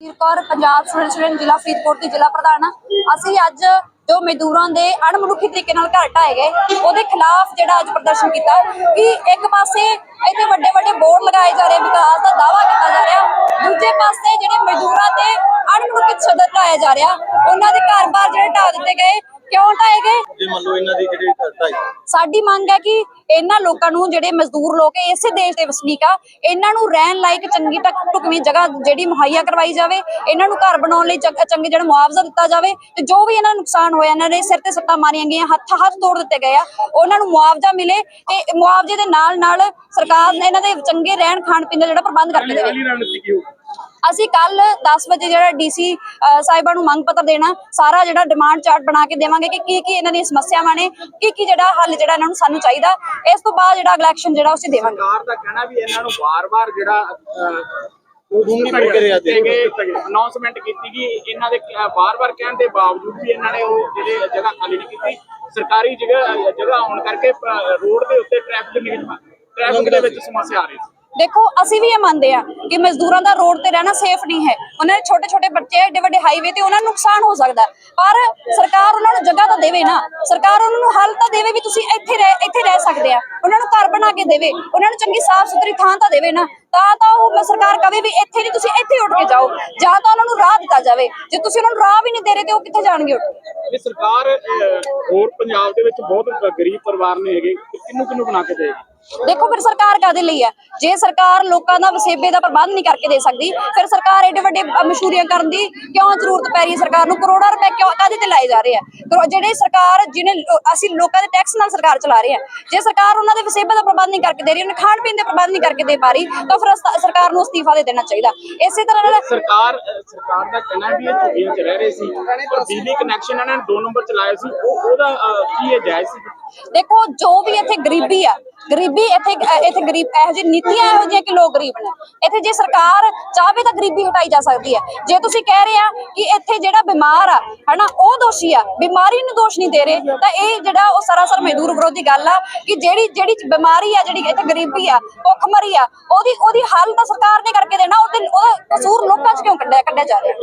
Kaur Punjab student union ਜ਼ਿਲ੍ਹਾ ਫਰੀਦਕੋਟ ਦੀ ਜ਼ਿਲ੍ਹਾ ਪ੍ਰਧਾਨ ਹਾਂ। ਅਸੀਂ ਅੱਜ ਜੋ ਮਜ਼ਦੂਰਾਂ ਦੇ ਅਣਮਨੁੱਖੀ ਤਰੀਕੇ ਨਾਲ ਘਰ ਢਾਏ ਗਏ, ਉਹਦੇ ਖਿਲਾਫ ਜਿਹੜਾ ਅੱਜ ਪ੍ਰਦਰਸ਼ਨ ਕੀਤਾ ਕਿ ਇੱਕ ਪਾਸੇ ਇੱਥੇ ਵੱਡੇ ਵੱਡੇ ਬੋਰਡ ਲਗਾਏ ਜਾ ਰਹੇ ਵਿਕਾਸ ਦਾ ਦਾਵਾ ਕੀਤਾ ਜਾ ਰਿਹਾ, ਦੂਜੇ ਪਾਸੇ ਜਿਹੜੇ ਮਜ਼ਦੂਰਾਂ ਤੇ ਅਣਮਨੁੱਖੀ ਸ਼ਬਦ ਢਾਇਆ ਜਾ ਰਿਹਾ, ਉਹਨਾਂ ਦੇ ਘਰ-ਬਾਰ ਜਿਹੜੇ ਢਾਹ ਦਿੱਤੇ ਗਏ ਜੇ ਮੰਨ ਲਓ ਇਹਨਾਂ ਦੀ ਜਿਹੜੀ ਢਾਈ ਸਾਡੀ ਮੰਗ ਹੈ ਕਿ ਇਹਨਾਂ ਲੋਕਾਂ ਨੂੰ ਜਿਹੜੇ ਮਜ਼ਦੂਰ ਲੋਕ ਇਸੇ ਦੇਸ਼ ਦੇ ਵਸਨੀਕ ਆ ਇਹਨਾਂ ਨੂੰ ਰਹਿਣ ਲਾਇਕ ਚੰਗੀ ਟਕ ਢੁਕਵੀਂ ਜਗ੍ਹਾ ਜਿਹੜੀ ਮੁਹੱਈਆ ਕਰਵਾਈ ਜਾਵੇ ਇਹਨਾਂ ਨੂੰ ਘਰ ਬਣਾਉਣ ਲਈ ਚੰਗ- ਚੰਗੇ ਜਿਹੜਾ ਮੁਆਵਜ਼ਾ ਦਿੱਤਾ ਜਾਵੇ ਤੇ ਜੋ ਵੀ ਇਹਨਾਂ ਨੂੰ ਨੁਕਸਾਨ ਹੋਇਆ ਇਹਨਾਂ ਦੇ ਸਿਰ ਤੇ ਸੱਟਾਂ ਮਾਰੀਆਂ ਗਈਆਂ ਹੱਥ ਹੱਥ ਤੋੜ ਦਿੱਤੇ ਗਏ ਆ ਉਹਨਾਂ ਨੂੰ ਮੁਆਵਜ਼ਾ ਮਿਲੇ ਤੇ ਮੁਆਵਜ਼ੇ ਦੇ ਨਾਲ ਨਾਲ ਸਰਕਾਰ ਨੇ ਇਹਨਾਂ ਦੇ ਚੰਗੇ ਰਹਿਣ ਖਾਣ ਪੀਣ ਦਾ ਜਿਹੜਾ ਪ੍ਰਬੰਧ ਕਰਕੇ ਦੇਵੇ ਅਸੀਂ ਕੱਲ 10 ਵਜੇ ਜਿਹੜਾ ਡੀਸੀ ਸਾਹਿਬਾਂ ਨੂੰ ਮੰਗ ਪੱਤਰ ਦੇਣਾ ਸਾਰਾ ਜਿਹੜਾ ਡਿਮਾਂਡ ਚਾਰਟ ਬਣਾ ਕੇ ਦੇਵਾਂਗੇ ਕਿ ਕੀ ਕੀ ਇਹਨਾਂ ਦੀਆਂ ਸਮੱਸਿਆਵਾਂ ਨੇ ਕੀ ਕੀ ਜਿਹੜਾ ਹੱਲ ਜਿਹੜਾ ਇਹਨਾਂ ਨੂੰ ਸਾਨੂੰ ਚਾਹੀਦਾ ਇਸ ਤੋਂ ਬਾਅਦ ਜਿਹੜਾ ਅਗਲਾ ਐਕਸ਼ਨ ਜਿਹੜਾ ਉਸੇ ਦੇਵਾਂਗੇ। ਸਰਕਾਰ ਦਾ ਕਹਿਣਾ ਵੀ ਇਹਨਾਂ ਨੂੰ ਵਾਰ-ਵਾਰ ਜਿਹੜਾ ਅਨਾਉਂਸਮੈਂਟ ਕੀਤੀ ਗਈ ਇਹਨਾਂ ਦੇ ਵਾਰ-ਵਾਰ ਕਹਿਣ ਦੇ ਬਾਵਜੂਦ ਵੀ ਇਹਨਾਂ ਨੇ ਉਹ ਜਿਹੜੇ ਜਗ੍ਹਾ ਖਾਲੀ ਨਹੀਂ ਕੀਤੀ ਸਰਕਾਰੀ ਜਗ੍ਹਾ ਜਗ੍ਹਾ ਹੋਣ ਕਰਕੇ ਰੋਡ ਦੇ ਉੱਤੇ ਟ੍ਰੈਫਿਕ ਨਿਯਮ ਟ੍ਰੈਫਿਕ ਦੇ ਵਿੱਚ ਸਮੱਸਿਆ ਆ ਰਹੀ ਸੀ। ਦੇਖੋ, ਅਸੀਂ ਵੀ ਇਹ ਮੰਨਦੇ ਆ ਕਿ ਮਜ਼ਦੂਰਾਂ ਦਾ ਰੋਡ ਤੇ ਰਹਿਣਾ ਸੇਫ ਨਹੀਂ ਹੈ। ਉਹਨਾਂ ਦੇ ਛੋਟੇ ਛੋਟੇ ਬੱਚੇ ਏਡੇ ਵੱਡੇ ਹਾਈਵੇ ਤੇ ਉਹਨਾਂ ਨੂੰ ਨੁਕਸਾਨ ਹੋ ਸਕਦਾ ਪਰ ਸਰਕਾਰ ਉਹਨਾਂ ਨੂੰ ਜਗ੍ਹਾ ਤਾਂ ਦੇਵੇ ਨਾ। ਸਰਕਾਰ ਉਹਨਾਂ ਨੂੰ ਹੱਲ ਤਾਂ ਦੇਵੇ ਵੀ ਤੁਸੀਂ ਇੱਥੇ ਰਹਿ ਇੱਥੇ ਰਹਿ ਸਕਦੇ ਆ। ਉਹਨਾਂ ਨੂੰ ਘਰ ਬਣਾ ਕੇ ਦੇਵੇ। ਉਹਨਾਂ ਨੂੰ ਚੰਗੀ ਸਾਫ਼ ਸੁਥਰੀ ਥਾਂ ਤਾਂ ਦੇਵੇ ਨਾ। ਤਾਂ ਤਾਂ ਉਹ ਸਰਕਾਰ ਕਵੇ ਵੀ ਇੱਥੇ ਨਹੀਂ, ਤੁਸੀਂ ਇੱਥੇ ਉੱਠ ਕੇ ਜਾਓ। ਜਾਂ ਤਾਂ ਉਹਨਾਂ ਨੂੰ ਰਾਹ ਦਿੱਤਾ ਜਾਵੇ। ਜੇ ਤੁਸੀਂ ਉਹਨਾਂ ਨੂੰ ਰਾਹ ਵੀ ਨਹੀਂ ਦੇ ਰਹੇ ਤੇ ਉਹ ਕਿੱਥੇ ਜਾਣਗੇ ਉੱਠ ਕੇ? ਇਹ ਸਰਕਾਰ ਹੋਰ ਪੰਜਾਬ ਦੇ ਵਿੱਚ ਬਹੁਤ ਗਰੀਬ ਪਰਿਵਾਰ ਨੇ ਹੈਗੇ। ਕਿੰਨੂੰ ਕਿੰਨੂੰ ਬਣਾ ਕੇ ਦੇਗੀ ਦੇਖੋ ਫਿਰ ਸਰਕਾਰ ਕਾਦੇ ਲਈ ਹੈ? ਜੇ ਸਰਕਾਰ ਲੋਕਾਂ ਦਾ ਵਸੇਬੇ ਦਾ ਪ੍ਰਬੰਧ ਨਹੀਂ ਕਰਕੇ ਦੇ ਸਕਦੀ ਫਿਰ ਸਰਕਾਰ ਏਡੇ ਵੱਡੇ ਮਸ਼ਹੂਰੀਆਂ ਕਰਨ ਦੀ ਕਿਉਂ ਜ਼ਰੂਰਤ ਪੈ ਰਹੀ ਹੈ ਸਰਕਾਰ ਨੂੰ? ਕਰੋੜਾਂ ਰੁਪਏ ਕਿਉਂ ਕਾਦੇ ਤੇ ਲਾਏ ਜਾ ਰਹੇ ਆ ਕਰੋ- ਜਿਹੜੇ ਸਰਕਾਰ ਜਿਹਨੇ ਅਸੀਂ ਲੋਕਾਂ ਦੇ ਟੈਕਸ ਨਾਲ ਸਰਕਾਰ ਚਲਾ ਰਹੇ ਆ ਜੇ ਸਰਕਾਰ ਉਹਨਾਂ ਦੇ ਵਸੇਬੇ ਦਾ ਪ੍ਰਬੰਧ ਨਹੀਂ ਕਰਕੇ ਦੇ ਰਹੀ ਉਹਨਾਂ ਖਾਣ ਪੀਣ ਦੇ ਪ੍ਰਬੰਧ ਨਹੀਂ ਕਰਕੇ ਦੇ ਪਾ ਰਹੀ ਤਾਂ ਫਿਰ ਸਰਕਾਰ ਨੂੰ ਅਸਤੀਫਾ ਦੇ ਦੇਣਾ ਚਾਹੀਦਾ। ਇਸੇ ਤਰ੍ਹਾਂ ਨਾਲ ਸਰਕਾਰ ਸਰਕਾਰ ਦਾ ਕਹਿਣਾ ਵੀ ਇਹ ਝੁੱਗੀਆਂ 'ਚ ਰਹਿ ਰਹੇ ਸੀ ਪਰ ਬਿਜਲੀ ਕਨੈਕਸ਼ਨ ਇਹਨਾਂ ਨੇ ਦੋ ਨੰਬਰ ਚਲਾਇਆ ਸੀ ਉਹ ਉਹਦਾ ਕੀ ਇਹ ਜਾਇਜ਼ ਸੀ? ਦੇਖੋ ਜੋ ਵੀ ਇੱਥੇ ਗਰੀਬੀ ਆ ਗਰੀਬੀ ਇੱਥੇ ਇੱਥੇ ਗਰੀਬ, ਇਹੋ ਜਿਹੀ ਨੀਤੀਆਂ ਇਹੋ ਜਿਹੀਆਂ ਕਿ ਲੋਕ ਗਰੀਬ ਨੇ। ਇੱਥੇ ਜੇ ਸਰਕਾਰ ਚਾਹਵੇ ਤਾਂ ਗਰੀਬੀ ਹਟਾਈ ਜਾ ਸਕਦੀ ਹੈ। ਜੇ ਤੁਸੀਂ ਕਹਿ ਰਹੇ ਆ ਕਿ ਇੱਥੇ ਜਿਹੜਾ ਬਿਮਾਰ ਆ, ਹਨਾ, ਉਹ ਦੋਸ਼ੀ ਆ, ਬਿਮਾਰੀ ਨੂੰ ਦੋਸ਼ ਨਹੀਂ ਦੇ ਰਹੇ, ਤਾਂ ਇਹ ਜਿਹੜਾ ਉਹ ਸਰਾਸਰ ਮਜ਼ਦੂਰ ਵਿਰੋਧੀ ਗੱਲ ਆ ਕਿ ਜਿਹੜੀ ਜਿਹੜੀ ਬਿਮਾਰੀ ਆ, ਜਿਹੜੀ ਇੱਥੇ ਗਰੀਬੀ ਆ, ਭੁੱਖਮਰੀ ਆ, ਉਹਦੀ ਉਹਦੀ ਹੱਲ ਤਾਂ ਸਰਕਾਰ ਨੇ ਕਰਕੇ ਦੇਣਾ, ਉਹਦੇ, ਉਹਦਾ ਕਸੂਰ ਲੋਕਾਂ 'ਚ ਕਿਉਂ ਕੱਢਿਆ ਕੱਢਿਆ ਜਾ ਰਿਹਾ?